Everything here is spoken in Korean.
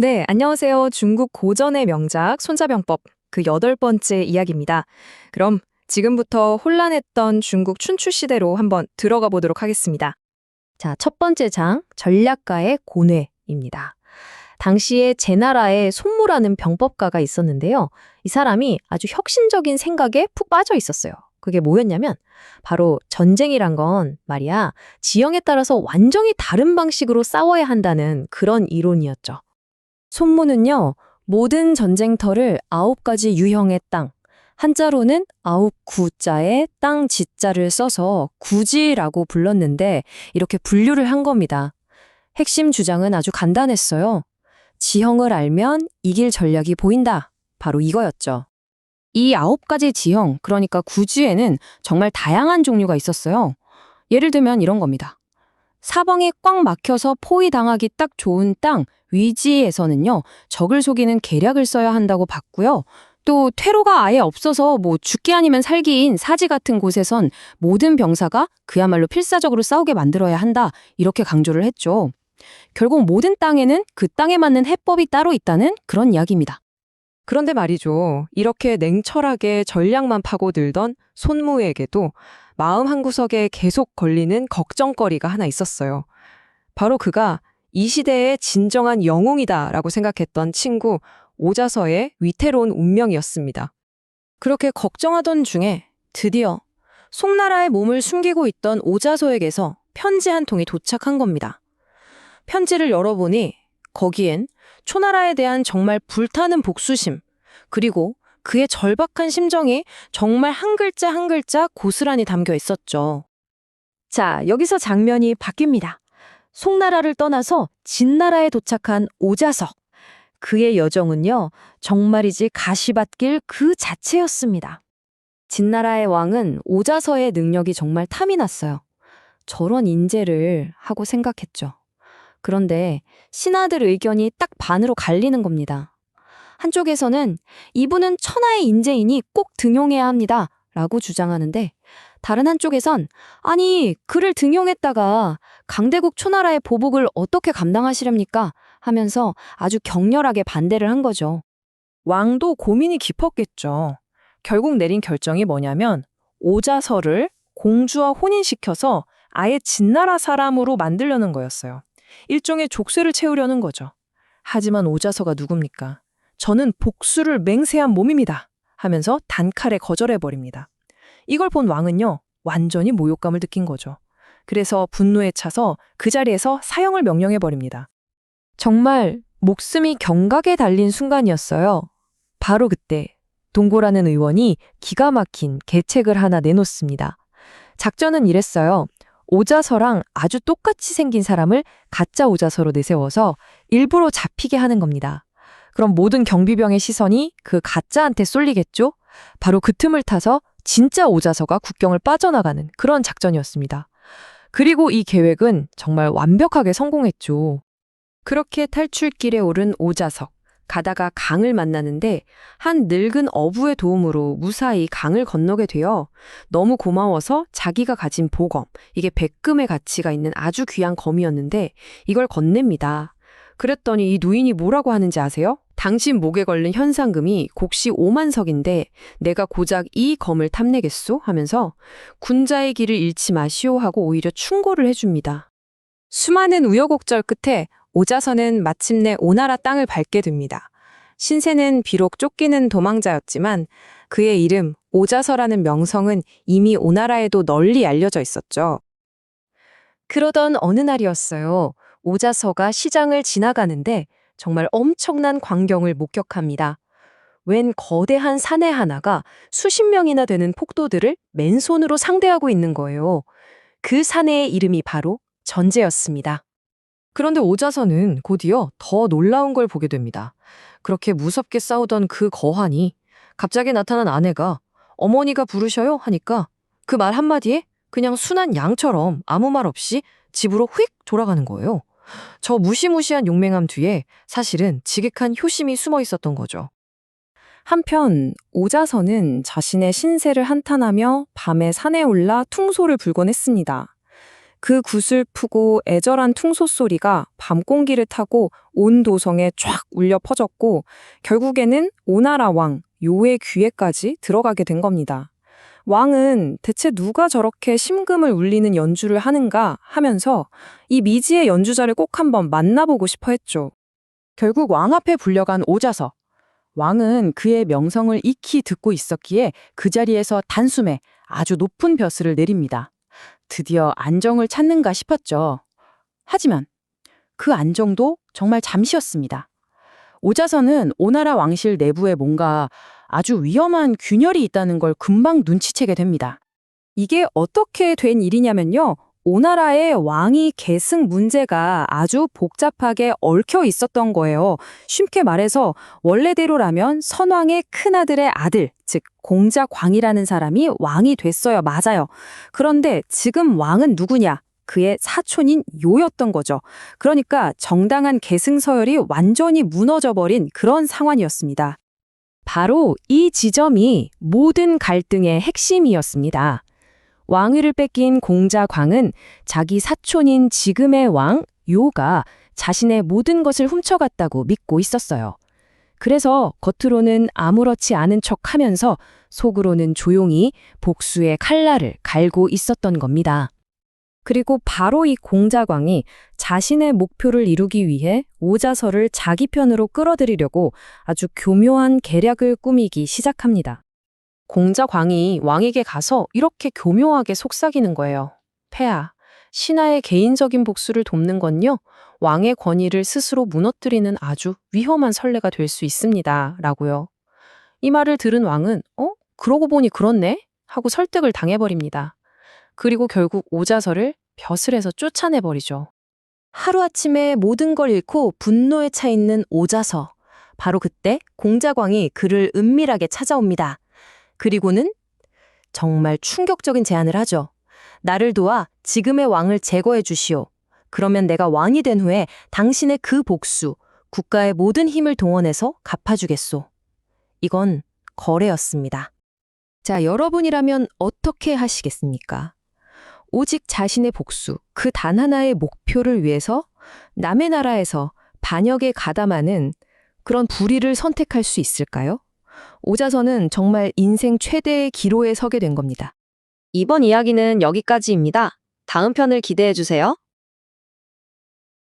네, 안녕하세요. 중국 고전의 명작 손자병법 그 여덟 번째 이야기입니다. 그럼 지금부터 혼란했던 중국 춘추 시대로 한번 들어가 보도록 하겠습니다. 자, 첫 번째 장 전략가의 고뇌입니다. 당시에 제나라에 손무라는 병법가가 있었는데요. 이 사람이 아주 혁신적인 생각에 푹 빠져 있었어요. 그게 뭐였냐면 바로 전쟁이란 건 말이야 지형에 따라서 완전히 다른 방식으로 싸워야 한다는 그런 이론이었죠. 손무는요, 모든 전쟁터를 아홉 가지 유형의 땅, 한자로는 아홉 구자에 땅 지자를 써서 구지라고 불렀는데 이렇게 분류를 한 겁니다. 핵심 주장은 아주 간단했어요. 지형을 알면 이길 전략이 보인다. 바로 이거였죠. 이 아홉 가지 지형, 그러니까 구지에는 정말 다양한 종류가 있었어요. 예를 들면 이런 겁니다. 사방에 꽉 막혀서 포위당하기 딱 좋은 땅, 위지에서는요, 적을 속이는 계략을 써야 한다고 봤고요. 또 퇴로가 아예 없어서 뭐 죽기 아니면 살기인 사지 같은 곳에선 모든 병사가 그야말로 필사적으로 싸우게 만들어야 한다. 이렇게 강조를 했죠. 결국 모든 땅에는 그 땅에 맞는 해법이 따로 있다는 그런 이야기입니다. 그런데 말이죠. 이렇게 냉철하게 전략만 파고들던 손무에게도 마음 한구석에 계속 걸리는 걱정거리가 하나 있었어요. 바로 그가 이 시대의 진정한 영웅이다라고 생각했던 친구 오자서의 위태로운 운명이었습니다. 그렇게 걱정하던 중에 드디어 송나라의 몸을 숨기고 있던 오자서에게서 편지 한 통이 도착한 겁니다. 편지를 열어보니 거기엔 초나라에 대한 정말 불타는 복수심, 그리고 그의 절박한 심정이 정말 한 글자 한 글자 고스란히 담겨 있었죠. 자, 여기서 장면이 바뀝니다. 송나라를 떠나서 진나라에 도착한 오자석. 그의 여정은요, 정말이지 가시밭길 그 자체였습니다. 진나라의 왕은 오자서의 능력이 정말 탐이 났어요. 저런 인재를 하고 생각했죠. 그런데 신하들 의견이 딱 반으로 갈리는 겁니다. 한쪽에서는 이분은 천하의 인재이니 꼭 등용해야 합니다. 라고 주장하는데 다른 한쪽에선 아니 그를 등용했다가 강대국 초나라의 보복을 어떻게 감당하시렵니까? 하면서 아주 격렬하게 반대를 한 거죠. 왕도 고민이 깊었겠죠. 결국 내린 결정이 뭐냐면 오자서를 공주와 혼인시켜서 아예 진나라 사람으로 만들려는 거였어요. 일종의 족쇄를 채우려는 거죠. 하지만 오자서가 누굽니까? 저는 복수를 맹세한 몸입니다. 하면서 단칼에 거절해버립니다. 이걸 본 왕은요, 완전히 모욕감을 느낀 거죠. 그래서 분노에 차서 그 자리에서 사형을 명령해버립니다. 정말 목숨이 경각에 달린 순간이었어요. 바로 그때 동고라는 의원이 기가 막힌 계책을 하나 내놓습니다. 작전은 이랬어요. 오자서랑 아주 똑같이 생긴 사람을 가짜 오자서로 내세워서 일부러 잡히게 하는 겁니다. 그럼 모든 경비병의 시선이 그 가짜한테 쏠리겠죠? 바로 그 틈을 타서 진짜 오자서가 국경을 빠져나가는 그런 작전이었습니다. 그리고 이 계획은 정말 완벽하게 성공했죠. 그렇게 탈출길에 오른 오자석. 가다가 강을 만나는데 한 늙은 어부의 도움으로 무사히 강을 건너게 되어 너무 고마워서 자기가 가진 보검, 이게 백금의 가치가 있는 아주 귀한 검이었는데 이걸 건넵니다. 그랬더니 이 누인이 뭐라고 하는지 아세요? 당신 목에 걸린 현상금이 곡시 5만 석인데 내가 고작 이 검을 탐내겠소? 하면서 군자의 길을 잃지 마시오 하고 오히려 충고를 해줍니다. 수많은 우여곡절 끝에 오자서는 마침내 오나라 땅을 밟게 됩니다. 신세는 비록 쫓기는 도망자였지만 그의 이름 오자서라는 명성은 이미 오나라에도 널리 알려져 있었죠. 그러던 어느 날이었어요. 오자서가 시장을 지나가는데 정말 엄청난 광경을 목격합니다. 웬 거대한 사내 하나가 수십 명이나 되는 폭도들을 맨손으로 상대하고 있는 거예요. 그 사내의 이름이 바로 전제였습니다. 그런데 오자서는 곧이어 더 놀라운 걸 보게 됩니다. 그렇게 무섭게 싸우던 그 거한이 갑자기 나타난 아내가 어머니가 부르셔요 하니까 그 말 한마디에 그냥 순한 양처럼 아무 말 없이 집으로 휙 돌아가는 거예요. 저 무시무시한 용맹함 뒤에 사실은 지극한 효심이 숨어 있었던 거죠. 한편 오자서는 자신의 신세를 한탄하며 밤에 산에 올라 퉁소를 불곤 했습니다. 그 구슬프고 애절한 퉁소 소리가 밤 공기를 타고 온 도성에 쫙 울려 퍼졌고 결국에는 오나라 왕 요의 귀에까지 들어가게 된 겁니다. 왕은 대체 누가 저렇게 심금을 울리는 연주를 하는가 하면서 이 미지의 연주자를 꼭 한번 만나보고 싶어 했죠. 결국 왕 앞에 불려간 오자서. 왕은 그의 명성을 익히 듣고 있었기에 그 자리에서 단숨에 아주 높은 벼슬을 내립니다. 드디어 안정을 찾는가 싶었죠. 하지만 그 안정도 정말 잠시였습니다. 오자서는 오나라 왕실 내부에 뭔가 아주 위험한 균열이 있다는 걸 금방 눈치채게 됩니다. 이게 어떻게 된 일이냐면요. 오나라의 왕위 계승 문제가 아주 복잡하게 얽혀 있었던 거예요. 쉽게 말해서 원래대로라면 선왕의 큰아들의 아들, 즉 공자광이라는 사람이 왕이 됐어야 맞아요. 그런데 지금 왕은 누구냐? 그의 사촌인 요였던 거죠. 그러니까 정당한 계승 서열이 완전히 무너져버린 그런 상황이었습니다. 바로 이 지점이 모든 갈등의 핵심이었습니다. 왕위를 뺏긴 공자광은 자기 사촌인 지금의 왕 요가 자신의 모든 것을 훔쳐갔다고 믿고 있었어요. 그래서 겉으로는 아무렇지 않은 척 하면서 속으로는 조용히 복수의 칼날을 갈고 있었던 겁니다. 그리고 바로 이 공자광이 자신의 목표를 이루기 위해 오자서를 자기 편으로 끌어들이려고 아주 교묘한 계략을 꾸미기 시작합니다. 공자광이 왕에게 가서 이렇게 교묘하게 속삭이는 거예요. 폐하, 신하의 개인적인 복수를 돕는 건요, 왕의 권위를 스스로 무너뜨리는 아주 위험한 선례가 될 수 있습니다. 라고요. 이 말을 들은 왕은, 어? 그러고 보니 그렇네? 하고 설득을 당해버립니다. 그리고 결국 오자서를 벼슬에서 쫓아내버리죠. 하루아침에 모든 걸 잃고 분노에 차 있는 오자서. 바로 그때 공자광이 그를 은밀하게 찾아옵니다. 그리고는 정말 충격적인 제안을 하죠. 나를 도와 지금의 왕을 제거해 주시오. 그러면 내가 왕이 된 후에 당신의 그 복수, 국가의 모든 힘을 동원해서 갚아주겠소. 이건 거래였습니다. 자, 여러분이라면 어떻게 하시겠습니까? 오직 자신의 복수, 그 단 하나의 목표를 위해서 남의 나라에서 반역에 가담하는 그런 불의를 선택할 수 있을까요? 오자서는 정말 인생 최대의 기로에 서게 된 겁니다. 이번 이야기는 여기까지입니다. 다음 편을 기대해 주세요.